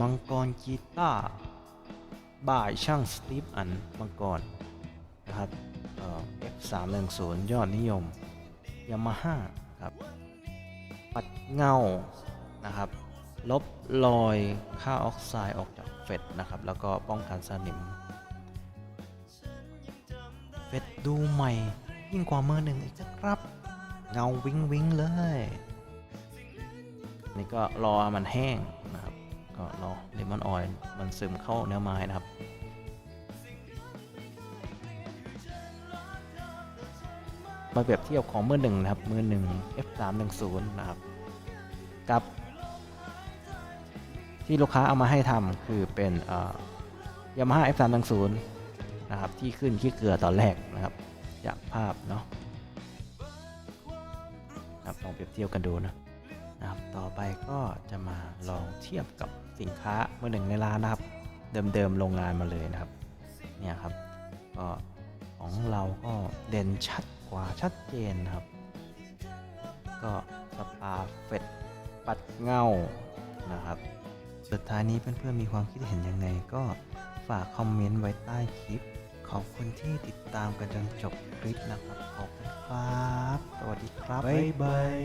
มังกรกีตาร์บ่ายช่างสตีฟอันมังกรนะครับเอ่อ F310 ยอดนิยมยามาฮ่าครับปัดเงานะครับ ลบรอยค่าออกไซด์ออกจากเฟดนะครับ แล้วก็ป้องกันสนิม เฟดดูใหม่ ยิ่งกว่าเมื่อหนึ่งอีกนะครับ เงาวิงวิงเลย นี่ก็รอมันแห้ง ก็รอเลมอนออยล์มันซึมเข้าเนื้อไม้นะครับมาเปรียบเทียบของมือหนึ่งนะครับ มือหนึ่ง F310 นะครับ กับ ที่ลูกค้าเอามาให้ทำคือเป็นยามาฮ่า F310 นะครับ ที่ขึ้นขี้เกลือตอนแรกนะครับ จากภาพเนาะครับลองเปรียบเทียบกันดูนะ นะครับ ต่อไปก็จะมาลองเทียบกับสินค้าเมื่อหนึ่งในร้านนะครับ เดิมๆโรงงานมาเลยนะครับ เนี่ยครับ ก็ของเราก็เด่นชัดกว่าชัดเจนนะครับ ก็สปาเฟดปัดเงานะครับ สุดท้ายนี้เพื่อนๆมีความคิดเห็นยังไงก็ฝากคอมเมนต์ไว้ใต้คลิป ขอบคุณที่ติดตามกันจนจบคลิปนะครับ ขอบคุณครับ สวัสดีครับ บ๊ายบาย